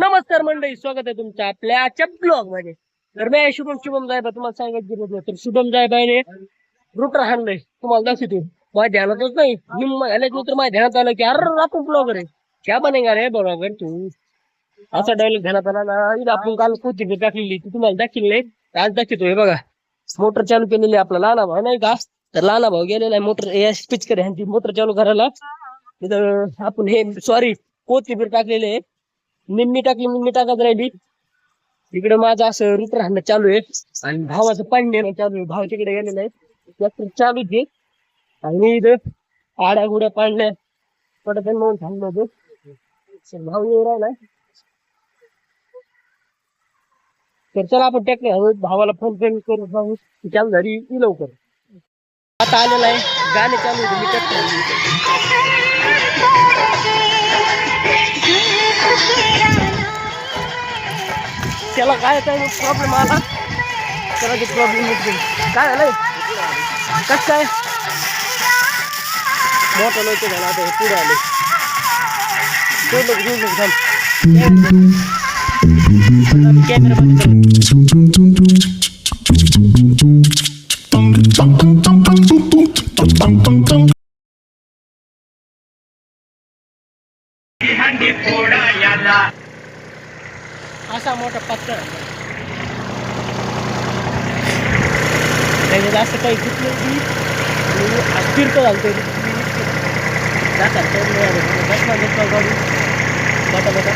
नमस्कार मंडळी स्वागत आहे तुमच्या आपल्या आजच्या ब्लॉगमध्ये. तर मी शुभम शुभम जायबा तुम्हाला सांगायचं गरज नाही तर शुभम जायबाने रुटर हाणलंय तुम्हाला दाखवतो. माझ्या ध्यानातच नाही. निम्म झाल्यानंतर माझ्या ध्यानात आलं की अरे आपण ब्लॉगर आहे. क्या बनेगा रे ब्लॉगर तू? असा डायलॉग ध्यानात आला ना इथं आपण काल कोथिंबीर टाकलेली ती तुम्हाला दाखवली आज दाखवतो हे बघा. मोटर चालू केलेली आपला लहाना भाऊ नाही का? तर लहाना भाऊ गेलेला आहे मोटर पिचकर ह्यांची मोटर चालू करायला. इथं आपण हे सॉरी कोथिंबीर टाकलेली आहे. निम्मी टाकली निम्मी टाकत राहिली. तिकडे माझं असं रूप राहणं चालू आहे. आणि भावाचं पाणी देणं चालू आहे. भाव तिकडे गेलेला आहे ट्रॅक्टर चालू आहे. आणि मी इथं आड्या गुड्या पाडल्या पडत म्हणून थांबलो होतो. भाऊ येऊ राहिला तर चला आपण ट्रॅक्टर भावाला फोन पे करू. भाऊ चालू झाली. लवकर. आता आलेला आहे. गाणे चालू होते मी ट्रॅक्टर त्याला काय काय प्रॉब्लेम आला? त्याला ते प्रॉब्लेम काय झालंय? कस काय? मोठं लोक झालं आता हे पुढे आले. सोडलं घेऊन कॅमेरा बंद त्याच्यात असं काही कुठलं की अस्थिरता घालतो तरी जातात तर नाही बटा बटा.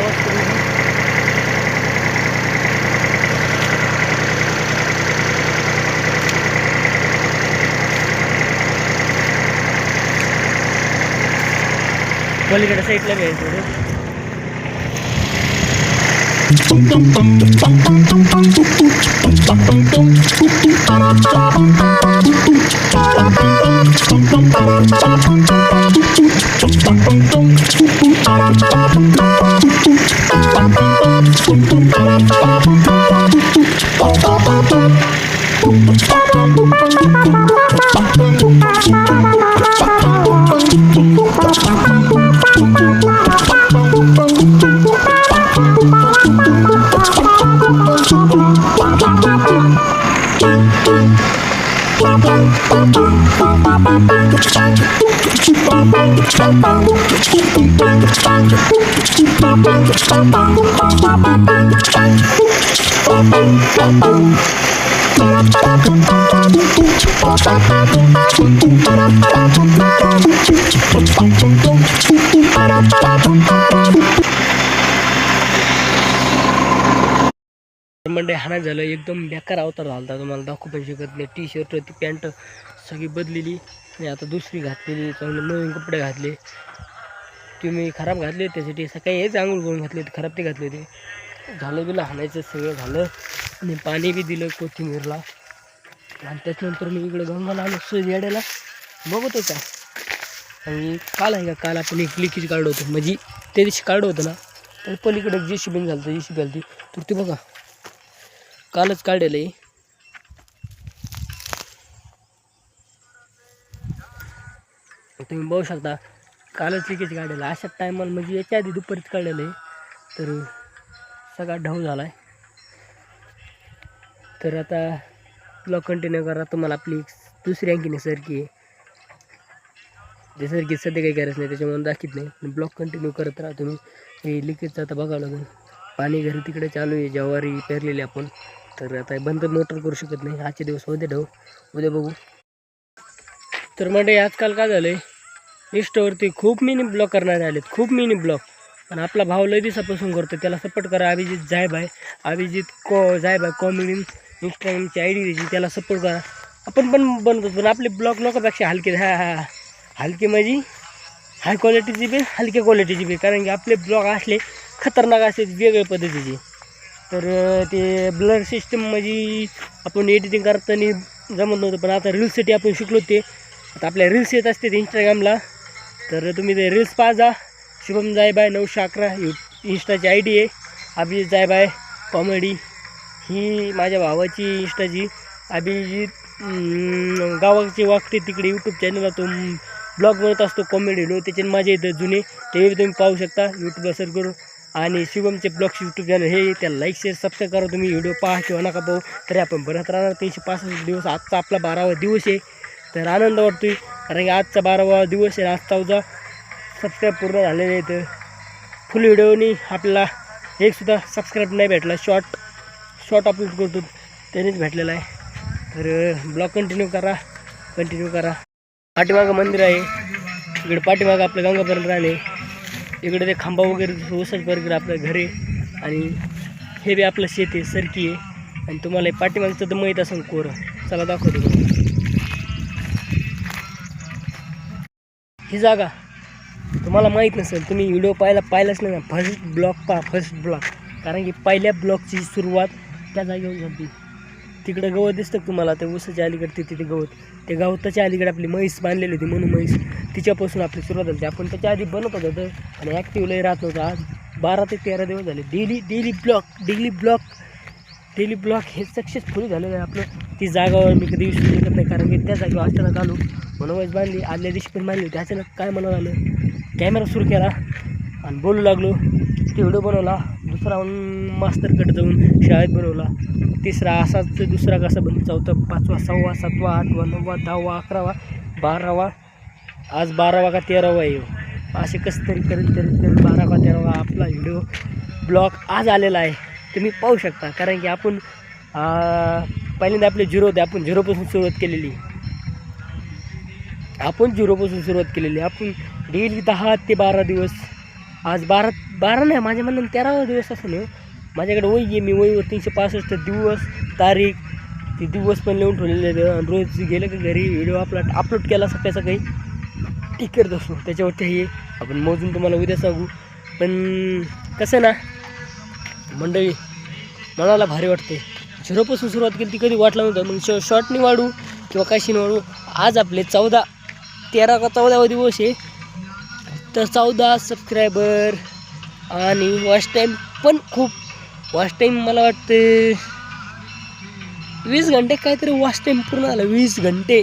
वस्तू पलीकडे साईडला घ्यायचं Boom, boom, boom. मंडे हाना झालं एकदम बेकार अवतार झाला होता. तुम्हाला दाखवू पण शकत नाही. टी शर्ट ती पॅन्ट सगळी बदलेली आणि आता दुसरी घातलेली चांगले नवीन कपडे घातले. तुम्ही खराब घातले त्यासाठी सकाळी हेच आंघोळ करून घातले होते खराब ते घातले होते. झालं बिलं हाणायचं सगळं झालं. आणि पाणी बी दिलं कोथिंबीरला. आणि त्याच्यानंतर मी इकडे गंगाला आलो सहज येड्याला बघत होता आणि काल आहे का? काल आपण एक लिकेज काढलं होतं. म्हणजे त्या दिवशी काढलं होतं ना तर पलीकडे जे शिबीन झालं होतं जे शिबी आली तर ते बघा. कालच काढलेलं आहे. तुम्ही बघू शकता कालच लिकेज काढलेलं अशा टायमाला म्हणजे याच्या आधी दुपारीच काढलेलं आहे. तर सगळा ढव झाला आहे तर आता ब्लॉग कंटिन्यू करा. तुम्हाला आपली दुसरी आणखीन सरकी आहे. ते सरकी सध्या काही गरज नाही त्याच्यामुळे दाखीत नाही. ब्लॉग कंटिन्यू करत राहा तुम्ही. हे लिकेजचं आता बघावं लागेल. पाणी घरी तिकडे चालू आहे. ज्वारी पेरलेली आपण. तर आता हे बंद मोटर करू शकत नाही. आजचे दिवस उद्या ढव. उद्या बघू. तर म्हणजे आजकाल काय झालं आहे इंस्टावरती खूप मिनी ब्लॉक करणारे आलेत. खूप मिनी ब्लॉक पण आपला भाव लय दिवसापासून करतो त्याला सपोर्ट करा. अभिजित जायबाय अभिजित को जायबाय कॉमेडी इंस्टाग्रामची आय डी द्यायची त्याला सपोर्ट करा. आपण पण बनतो पण आपले ब्लॉग नकोपेक्षा हलके हा हा हलके म्हणजे हाय क्वालिटीची बी हलक्या क्वालिटीची बी. कारण की आपले ब्लॉग असले खतरनाक असले वेगळ्या पद्धतीचे. तर ते ब्लर सिस्टम म्हणजे आपण एडिटिंग करताना जमत नव्हतं पण आता रील्ससाठी आपण शिकलो ते. आता आपल्या रील्स येत असते इंस्टाग्रामला तर तुम्ही ते रील्स पाहा जा शुभम जायबाय नऊशे अकरा यू इंस्टाची आय डी आहे. अभिजित जायबाय कॉमेडी. ही माझ्या भावाची इंस्टाची. अभिजित गावाची वागते तिकडे यूट्यूब चॅनलला तो ब्लॉग बनत असतो कॉमेडी लो. त्याचे माझे इथं जुने. ते तुम्ही पाहू शकता. यूट्यूबला सर्च करून. आणि शिवमचे ब्लॉग्स यूट्यूब चॅनल हे त्याला लाईक शेअर सबस्क्राईब करा. तुम्ही व्हिडिओ पहा किंवा नका पाहू. तरी आपण बनत राहणार. तीनशे पासष्ट दिवस. आजचा आपला बारावा दिवस आहे. तर आनंद वाटतोय. कारण की आजचा बारावा दिवस आहे. आज चौदा सबस्क्राईब पूर्ण झालेले आहेत. फुल व्हिडिओनी आपल्याला एकसुद्धा सबस्क्राईब नाही भेटला. शॉर्ट शॉर्ट अपलोड करतो. त्यानेच भेटलेला आहे. तर ब्लॉग कंटिन्यू करा. कंटिन्यू करा. पाठीमागं मंदिर आहे. इकडे पाठीमागं आपलं गंगापर्यंत राहणे इकडे ते खांबा वगैरे ओसट वगैरे आपलं घर. आहे आणि हे बी आपलं शेत आहे सरकी आहे. आणि तुम्हाला पाठीमागचं तर माहीत असेल कोरं. चला दाखवतो ही जागा तुम्हाला माहीत नसेल तुम्ही व्हिडिओ पाहायला पाहिलाच नाही ना. फर्स्ट ब्लॉक पहा फर्स्ट ब्लॉक कारण की पहिल्या ब्लॉकची सुरुवात त्या जागेवर झाली. तिकडं गवत दिसतं तुम्हाला? ते ऊसाच्या अलीकडे ते तिथे गवत. ते गवताच्या अलीकडे आपली म्हैस बांधलेली होती म्हणून म्हैस. तिच्यापासून आपली सुरुवात झाली. आपण त्याच्या आधी बनत होतो तर आणि ॲक्टिव्ह लय राहत नव्हतं. आज बारा ते तेरा दिवस झाले. Daily daily block daily block daily block हे सक्सेसफुल झालेलं आहे आपलं. ती जागावर मी कधी विश्वास शकत नाही कारण की त्या जागेवर अचानक आलो. म्हणून बांधली आदल्या दिवशी पण बांधली होती. अचानक काय म्हणून आलं कॅमेरा सुरू केला आणि बोलू लागलो. ते व्हिडिओ बनवला. दुसरा मास्तरकडे जाऊन शाळेत बनवला. तिसरा असाच दुसरा कसा बनवू चौथा पाचवा सहावा सातवा आठवा नववा दहावा अकरावा बारावा. आज बारावा का तेरावा येऊ हो. असे कसं तरी करत करत करत बारावा तेरावा आपला व्हिडिओ ब्लॉग आज आलेला आहे. तुम्ही पाहू शकता. कारण की आपण पहिल्यांदा आपले झिरो होते. आपण झिरोपासून सुरुवात केलेली. आपण झिरोपासून सुरुवात केलेली. आपण डेली दहा ते बारा दिवस. आज बारा बारा नाही माझ्या म्हणणं तेरावा दिवस असं नाही हो. माझ्याकडे वही आहे मी वहीवर तीनशे पासष्ट दिवस तारीख ते दिवस पण लिहून ठेवलेले आणि रोज गेलं की घरी व्हिडिओ आपला अपलोड केला सकाळी सकाळी ठीक करत असतो त्याच्यावरती हे आपण मोजून तुम्हाला उद्या सांगू. पण कसं ना मंडळी मनाला भारी वाटते. झिरोपासून सुरुवात केली ती कधी वाटलं नव्हतं मग शॉ शॉर्टनी वाढू किंवा काशीने वाढू. आज आपले चौदा तेरा का चौदावा दिवस आहे तर चौदा सबस्क्रायबर आणि वॉच टाईम पण खूप. वॉच टाईम मला वाटतं वीस घंटे काहीतरी वॉच टाईम पूर्ण आला वीस घंटे.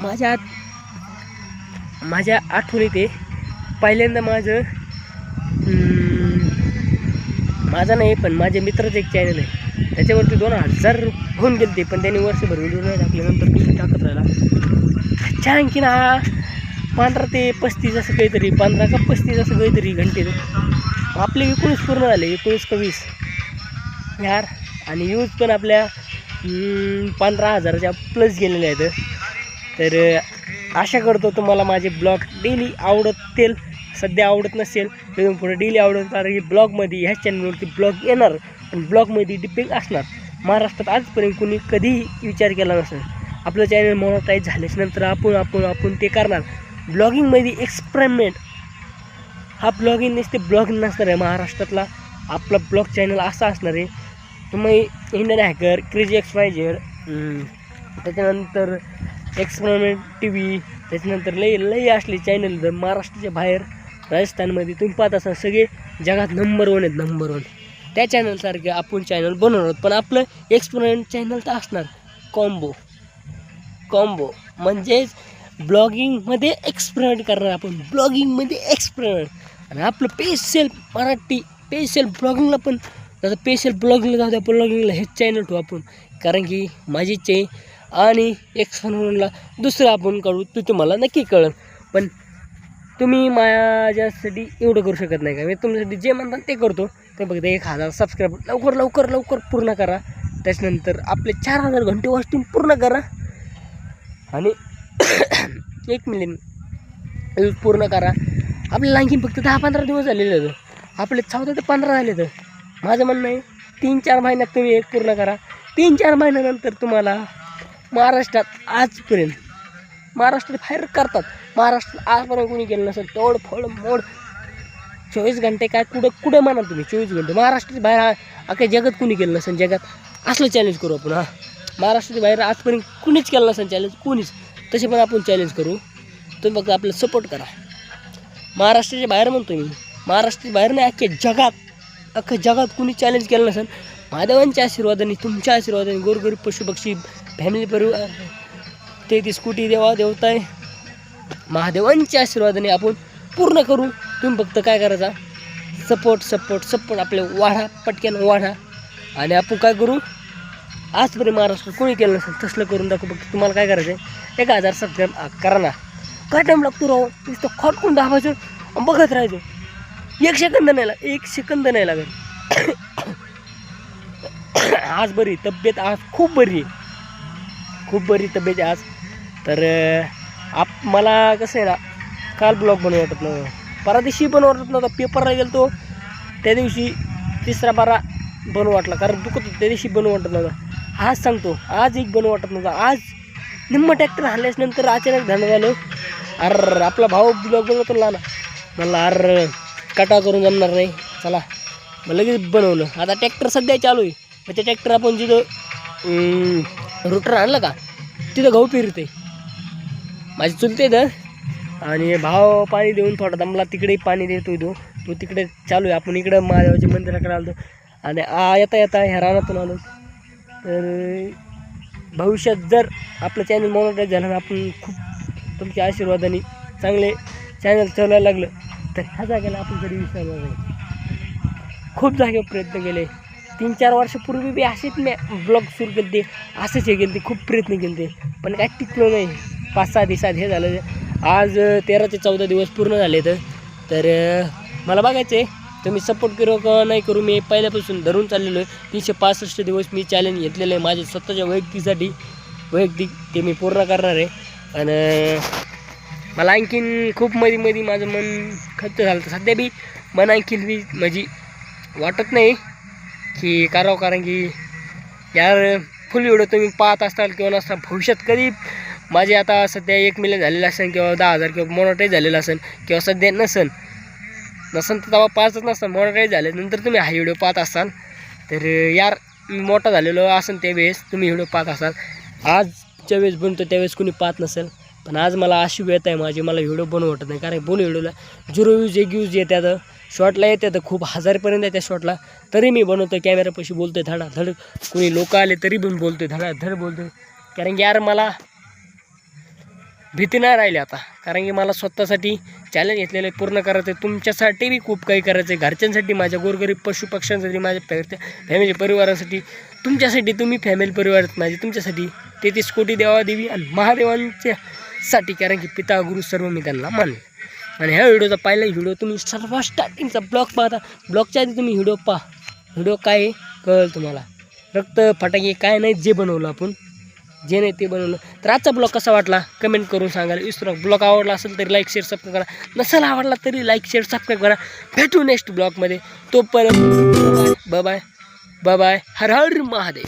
माझ्या आत माझ्या आठवणीत आहे. पहिल्यांदा माझं माझा माझं नाही पण माझ्या मित्राचं एक चॅनल आहे. त्याच्यावरती दोन हजार होऊन गेले ते पण त्यांनी वर्षभर व्हिडिओ नाही टाकल्यानंतर नंतर टाकत राहिला? छान की ना पंधरा ते पस्तीस असं काहीतरी पंधरा का पस्तीस असं काहीतरी घंटे. आपले एकोणीस पूर्ण झाले एकोणीस का वीस. यार आणि यूज पण आपल्या पंधरा हजाराच्या प्लस गेलेले आहेत. तर आशा करतो तुम्हाला माझे ब्लॉग डेली आवडतील सध्या आवडत नसेल तर पुढे डेली आवडत कारण की ब्लॉगमध्ये ह्याच चॅनलवरती ब्लॉग येणार पण ब्लॉगमध्ये डिपेंड असणार. महाराष्ट्रात आजपर्यंत कोणी कधीही विचार केला नसेल. आपलं चॅनल मोनोटाईज झाल्याच्यानंतर आपण आपण आपण ते करणार. ब्लॉगिंगमध्ये एक्सपेरिमेंट हा ब्लॉगिंग नसते ब्लॉगिंग नसणार आहे. महाराष्ट्रातला आपला ब्लॉग चॅनल असा असणार आहे. तुम्ही इंडियन हॅकर क्रेजी एक्सपायझर त्याच्यानंतर एक्सपेरिमेंट टी व्ही त्याच्यानंतर लई लई असले चॅनल जर महाराष्ट्राच्या बाहेर राजस्थानमध्ये तुम्ही पाहत असाल सगळे जगात नंबर वन आहेत नंबर वन त्या चॅनलसारखे आपण चॅनल बनवणार आहोत. पण आपलं एक्सपेरिमेंट चॅनल तर असणार. कॉम्बो कॉम्बो म्हणजेच ब्लॉगिंगमध्ये एक्सपेरिमेंट करणार आपण. ब्लॉगिंगमध्ये एक्सपेरिमेंट आणि आपलं पेशल मराठी पेशल ब्लॉगिंगला पण जसं पेशल ब्लॉगिंगला जाऊ द्या ब्लॉगिंगला हेच चॅनल ठेवू आपण. कारण की माझी चे आणि एक्सपेरिमेंटला दुसरं आपण काढू ते तुम्हाला नक्की कळेल. पण तुम्ही माझ्यासाठी एवढं करू शकत नाही का? मी तुमच्यासाठी जे म्हणतात ते करतो. ते बघता एक हजार सबस्क्राईब लवकर लवकर लवकर पूर्ण करा. त्याच्यानंतर आपले चार हजार घंटे वाचतील पूर्ण करा. आणि एक मिलियन पूर्ण करा. आपल्याला आणखीन फक्त दहा पंधरा दिवस झालेले आहेत. आपले चौदा ते पंधरा झाले तर माझं म्हणणं आहे तीन चार महिन्यात तुम्ही एक पूर्ण करा. तीन चार महिन्यानंतर तुम्हाला महाराष्ट्रात आजपर्यंत महाराष्ट्रात बाहेर करतात. महाराष्ट्रात आजपर्यंत कोणी केलं नसेल तोडफोड मोड. चोवीस घंटे काय कुठं कुठं म्हणा तुम्ही चोवीस घंटे. महाराष्ट्राच्या बाहेर अख्या जगात कुणी केलं नसेल जगात असलं चॅलेंज करू आपण हां. महाराष्ट्राच्या बाहेर आजपर्यंत कुणीच केलं नसेल चॅलेंज कुणीच. तसे पण आपण चॅलेंज करू. तुम्ही फक्त आपल्याला सपोर्ट करा. महाराष्ट्राच्या बाहेर म्हणतो मी. महाराष्ट्राच्या बाहेर नाही अख्ख्या जगात अख्ख्या जगात कुणी चॅलेंज केलं नसेल महादेवांच्या आशीर्वादाने तुमच्या आशीर्वादाने गोरगरीब पशुपक्षी फॅमिली परिवार ते ती स्कूटी देवा देवताय. महादेवांच्या आशीर्वादाने आपण पूर्ण करू. तुम्ही फक्त काय करायचा? सपोर्ट सपोर्ट सपोर्ट आपले वाढा पटक्यानं वाढा. आणि आपण काय करू? आजपर्यंत महाराष्ट्रात कोणी केलं नसेल तसलं करून दाखवू फक्त. तुम्हाला काय करायचं आहे एक हजार सबस्क्राईब करा ना. काय टाईम लागतो राहू नुसतं खटकून दाबायचं आणि बघत राहायचं. एक सेकंद नाही लाग एक सेकंद नाही लागत. आज बरी तब्येत आज खूप बरी आहे. खूप बरी तब्येत आहे आज. तर आप मला कसं आहे ना काल ब्लॉग बनवू वाटत नव्हतं परा दिवशी बनवू वाटत नव्हता पेपरला गेलो तो त्या दिवशी तिसरा बारा बनवू वाटला कारण दुखत त्या दिवशी बनवू वाटत नव्हता. आज सांगतो आज एक बनू वाटत नव्हता आज निम्म ट्रॅक्टर हल्ल्यास नंतर अचानक धन झालं. अर आपला भाऊ ब्लॉग बनवतो ना मला अर कटा करून जमणार नाही. चला मग लगेच बनवलं. आता ट्रॅक्टर सध्या चालू आहे. मग त्या ट्रॅक्टर आपण जिथं रुटर आणलं का तिथं गहू पेरते माझी चुलते तर आणि भाव पाणी देऊन थोडा दमला तिकडे पाणी देतो तो. तो तिकडे चालू आहे. आपण इकडं महादेवाच्या मंदिराकडे आलो आणि आ येता येता ह्या रानातून आलो. तर भविष्यात जर आपलं चॅनल मॉनिटाईज झालं आपण खूप तुमच्या आशीर्वादाने चांगले चॅनल चालायला लागलं तर ह्या जागेला आपण कधी विसरणार नाही. खूप जागेवर प्रयत्न केले. तीन चार वर्षापूर्वी बी असेच मी ब्लॉग सुरू केले ते असेच हे केले ते खूप प्रयत्न केले ते पण काय टिकलो नाही. पाच सहा दिवसात हे झालं. आज तेरा ते चौदा दिवस पूर्ण झाले तर तर मला बघायचं आहे तुम्ही सपोर्ट करू का नाही करू? मी पहिल्यापासून धरून चाललेलो आहे. तीनशे पासष्ट दिवस मी चॅलेंज घेतलेलं आहे माझ्या स्वतःच्या वैयक्तिकसाठी. वैयक्तिक ते मी पूर्ण करणार आहे. आणि मला आणखीन खूप मध्ये मध्ये माझं मन खच्च झालं तर सध्या बी मन आणखीन बी माझी वाटत नाही की करावं कारण की यार फुल व्हिडिओ तुम्ही पाहत असताल किंवा नसता भविष्यात कधी माझे आता सध्या एक मिलियन झालेलं असेल किंवा दहा हजार किंवा मोनोटाईज झालेलं असेल किंवा सध्या नसन नसन तर तेव्हा पाचच नसतं काही झाले. नंतर तुम्ही हा व्हिडिओ पाहत असाल तर यार मी मोठा झालेलो असेल त्यावेळेस तुम्ही व्हिडिओ पाहत असाल. आजच्या वेळेस बनतो त्यावेळेस कोणी पाहत नसेल पण आज मला अशी वेळ आहे माझी मला व्हिडिओ बनवू वाटत नाही. कारण बोल व्हिडिओला झिरो व्ह्यूज एक व्ह्यूज येतात शॉर्टला येतात खूप हजारपर्यंत येत्या शॉर्टला तरी मी बनवतो कॅमेरापाशी बोलतोय धडा धड. कोणी लोक आले तरी पण बोलतोय धडा धड बोलतोय. कारण की यार मला भीती नाही राहिली आता. कारण की मला स्वतःसाठी चॅलेंज घेतलेलं आहे पूर्ण करायचं आहे तुमच्यासाठी बी खूप काही करायचं आहे घरच्यांसाठी माझ्या गोरगरीब पशुपक्ष्यांसाठी माझ्या फॅ फॅमिली परिवारासाठी. तुमच्यासाठी तुम्ही फॅमिली परिवार माझी माझे. तुमच्यासाठी तेहतीस कोटी देवा देवादेवी आणि महादेवांच्या साठी कारण की पिता गुरु सर्व मी त्यांना मानले. आणि ह्या व्हिडिओचा पहिला व्हिडिओ तुम्ही सर्व स्टार्टिंगचा ब्लॉग पाहता. ब्लॉगच्या आधी तुम्ही व्हिडिओ पहा. व्हिडिओ काय कळेल तुम्हाला. रक्त फटाके काय नाही जे बनवलं आपण. जे नाही ते बनवलं. तर आजचा ब्लॉग कसा वाटला? कमेंट करून सांगाल विसरू नका ब्लॉग आवडला असेल तरी लाईक शेअर सबस्क्राईब करा. नसेल आवडला तरी लाईक शेअर सबस्क्राईब करा. भेटू नेक्स्ट ब्लॉगमध्ये. तोपर्यंत bye bye bye Har Har Mahadev.